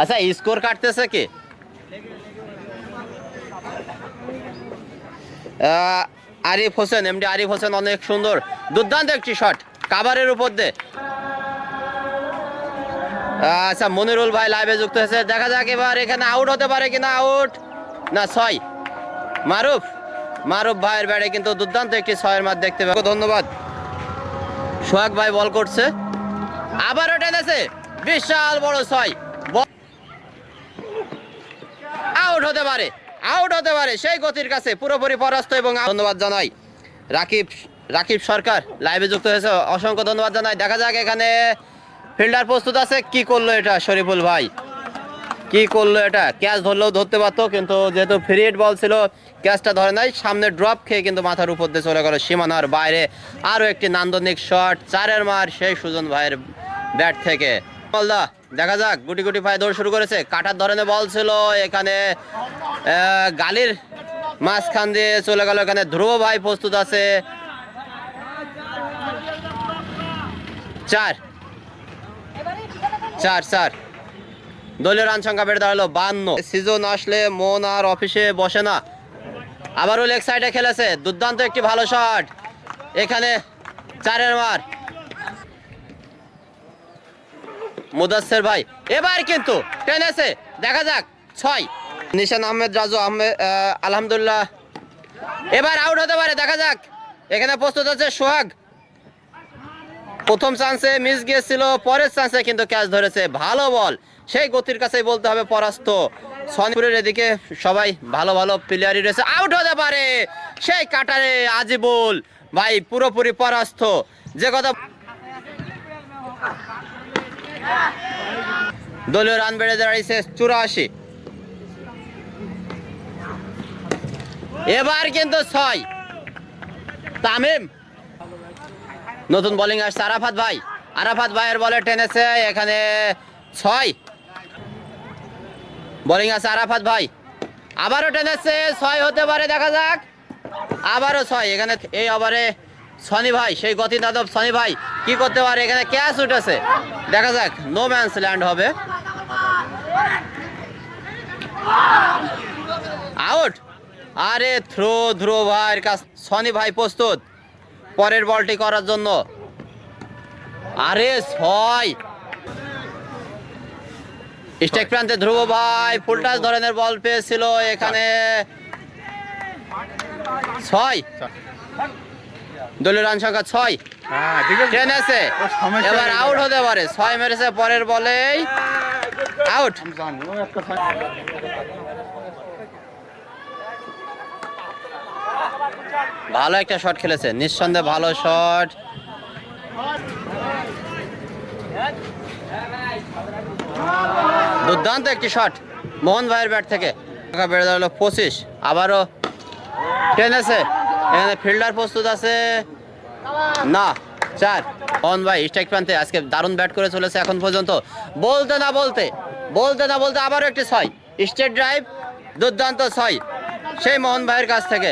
আচ্ছা স্কোর কাটতেছে কি? আরিফ হোসেন এমডি আরিফ হোসেন অনেক সুন্দর। দুর্দান্ত একটি শট কাভারের উপর দিয়ে। আচ্ছা মনিরুল ভাই লাইভে যুক্ত হয়েছে। দেখা যাক এবার এখানে আউট হতে পারে কিনা আউট না, ছয়। মারুফ মারুফ ভাইয়ের ব্যাটে কিন্তু দুর্দান্ত একটি ছয়ের মাঠ দেখতে পাবো। ধন্যবাদ। সোহাগ ভাই বল করছে। আবারও টেনেছে। বিশাল বড় ছয় আউট হতে পারে আউট হতে পারে, সেই গতির কাছে পুরোপুরি পরাস্ত এবং ধন্যবাদ জানাই। রাকিব রাকিব সরকার লাইভে যুক্ত হয়েছে, অসংখ্য ধন্যবাদ জানাই। দেখা যাক এখানে ফিল্ডার প্রস্তুত আছে। কি করল এটা, শরীফুল ভাই? কি করল এটা? ক্যাচ ধরলেও ধরতে পারতো, কিন্তু যেহেতু ফ্রি হিট বল ছিল, ক্যাচটা ধরে নাই। সামনে ড্রপ খেয়ে কিন্তু মাথার উপর দিয়ে চলে গেল সীমানার বাইরে। আরও একটি নান্দনিক শট চারের মার সেই সুজন ভাইয়ের ব্যাট থেকে। বলদা দেখা যাক, গুটি গুটি পায়ে দৌড় শুরু করেছে। কাটার ধরনের বল ছিল, এখানে গালির মাঝখান দিয়ে চলে গেল, এখানে ধ্রুব ভাই প্রস্তুত আছে। চার। চার চার। দলীয় রান সংখ্যা বেড়ে দাঁড়াল বান্ন। সিজন আসলে মন আর অফিসে বসে না। আবারও লেগ সাইডে খেলেছে। দুর্দান্ত একটি ভালো শট এখানে চারের মার। মুদাসের ভাই। এবার কিন্তু টেনেছে দেখা যাক ছয়। নিশান আহমেদ রাজু আহমেদ আহ, আলহামদুলিল্লাহ। এবার আউট হতে পারে দেখা যাক। এখানে প্রস্তুত আছে সোহাগ। প্রথম চান্সে মিস গিয়েছিল পরের চান্সে কিন্তু ক্যাচ ধরেছে। ভালো বল সেই গতির কাছেই বলতে হবে পরাস্ত। সনিপুরের এদিকে সবাই ভালো ভালো প্লেয়ারই রয়েছে। আউট হতে পারে সেই কাটারে আজিবুল। ভাই পুরোপুরি পরাস্ত। যে কথা দলীয় রান বেড়ে দাঁড়িয়েছে চুরাশি। এবার কিন্তু ছয়। তামিম। নতুন বোলিং আসছে আরাফাত ভাই। আরাফাত ভাইয়ের বলে টেনেছে, এখানে ছয়। বোলিং আছে আরাফাত ভাই। আবারও টেনেছে, ছয় হতে পারে, দেখা যাক। আবারও ছয়, এখানে এই ওভারে সনি ভাই, সেই গতি দাদব সনি ভাই, কি করতে পারে? এখানে ক্যাচ উঠেছে। দেখা যাক নো ম্যান্স ল্যান্ড হবে। আউট আরে থ্রো ধ্রুব ভাইয়ের কাছ সনি ভাই প্রস্তুত। পরের বলটি করার জন্য। আরে ছয়! স্টেক প্রান্তে ধ্রুব ভাই ফুলটাস ধরনের বল পেয়েছিল এখানে। ছয়! দলীয় রান সংখ্যা ছয়। হ্যাঁ ট্রেন আছে। এবার আউট হতে পারে। ছয় মেরেছে পরের বলেই আউট। ভালো একটা শট খেলেছে। নিঃসন্দেহে ভালো শট দুর্দান্ত একটি শট মোহন ভাইয়ের ব্যাট থেকে। টাকা বেড়ে দাঁড়াল পঁচিশ। আবারও টেন আছে। এখানে ফিল্ডার প্রস্তুত আছে। না চার মোহন ভাই, স্ট্রাইক প্রান্তে। আজকে দারুণ ব্যাট করে চলেছে এখন পর্যন্ত। বলতে না বলতে বলতে না বলতে আবারও একটি ছয়। স্টেট ড্রাইভ, দুর্দান্ত ছয়। সেই মোহন ভাইয়ের কাছ থেকে।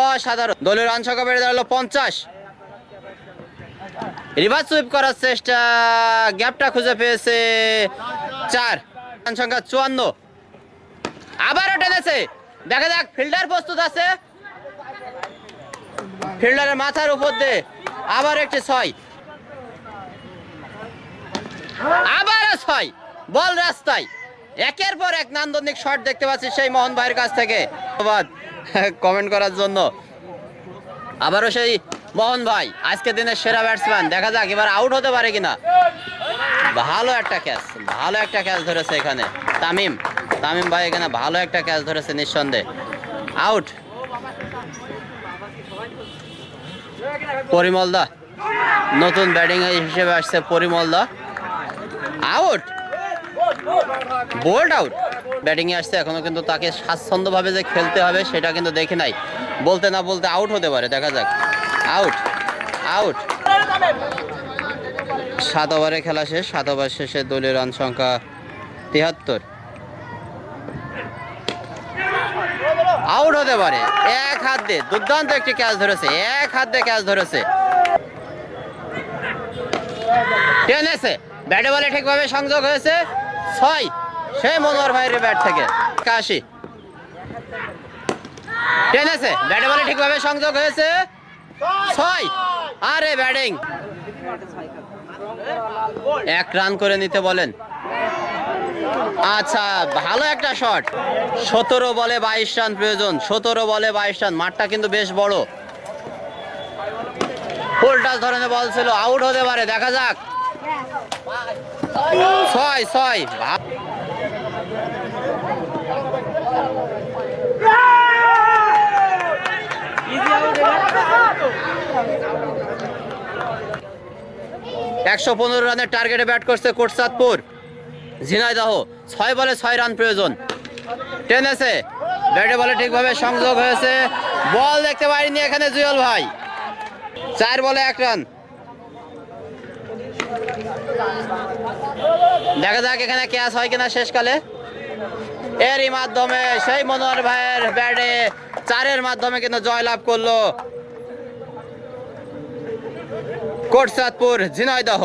অসাধারণ। দলীয় রান সংখ্যা বেড়ে দাঁড়াল পঞ্চাশ। রিভার্স সুইপ করার চেষ্টা, গ্যাপটা খুঁজে পেয়েছে চার। রান সংখ্যা চুয়ান্ন। আবারও টেনেছে। দেখা যাক, ফিল্ডার প্রস্তুত আছে। ফিল্ডারের মাথার উপর দিয়ে আবার একটি ছয়। আবার ছয়, বল রাস্তায়। একের পর এক নান্দনিক শট দেখতে পাচ্ছি সেই মোহন ভাইয়ের কাছ থেকে। ধন্যবাদ কমেন্ট করার জন্য। আবারও সেই মোহন ভাই আজকে দিনের সেরা ব্যাটসম্যান। দেখা যাক এবার আউট হতে পারে কিনা। ভালো একটা ক্যাচ, ভালো একটা ক্যাচ ধরেছে এখানে। তামিম তামিম ভাই এখানে ভালো একটা ক্যাচ ধরেছে নিঃসন্দেহে। আউট। পরিমল দা নতুন ব্যাটিং হিসেবে আসছে পরিমল দা আউট বোল্ড আউট ব্যাটিংয়ে আসছে, এখনও কিন্তু তাকে স্বাচ্ছন্দ্যভাবে যে খেলতে হবে, সেটা কিন্তু দেখি নাই। বলতে না বলতে আউট হতে পারে, দেখা যাক। আউট আউট সাত ওভারে খেলা শেষ, সাত ওভার শেষে দলীয় রান সংখ্যা তিয়াত্তর আউট হতে পারে। এক হাত দিয়ে, দুর্দান্ত একটি ক্যাচ ধরেছে, এক হাত দিয়ে ক্যাচ ধরেছে। টেনেছে। ব্যাটে বলে ঠিকভাবে সংযোগ হয়েছে। ছয়। সেই মনোহর ভাইয়ের ব্যাট থেকে। কাশি টেনেছে। ব্যাটে বলে ঠিকভাবে সংযোগ হয়েছে। ছয়। আরে ব্যাটিং। এক রান করে নিতে বলেন। আচ্ছা ভালো একটা শট সতেরো বলে বাইশ রান প্রয়োজন। সতেরো বলে বাইশ রান। মাঠটা কিন্তু বেশ বড়। ফুল ধরনের বল ছিল। আউট হতে পারে। দেখা যাক। ছয় ছয়। একশো পনেরো রানের টার্গেটে ব্যাট করছে কোটসাদপুর। ঝিনাইদহ, ছয় বলে ছয় রান প্রয়োজন। টেনেছে ব্যাটে বলে ঠিকভাবে সংযোগ হয়েছে। বল দেখতে পারিনি এখানে জুয়েল ভাই। চার বলে এক রান। দেখা যাক এখানে ক্যাচ হয় কিনা শেষকালে। এরই মাধ্যমে সেই মনোহর ভাইয়ের ব্যাটে চারের মাধ্যমে কিন্তু জয়লাভ করল। কোটসাদপুর, ঝিনাইদহ।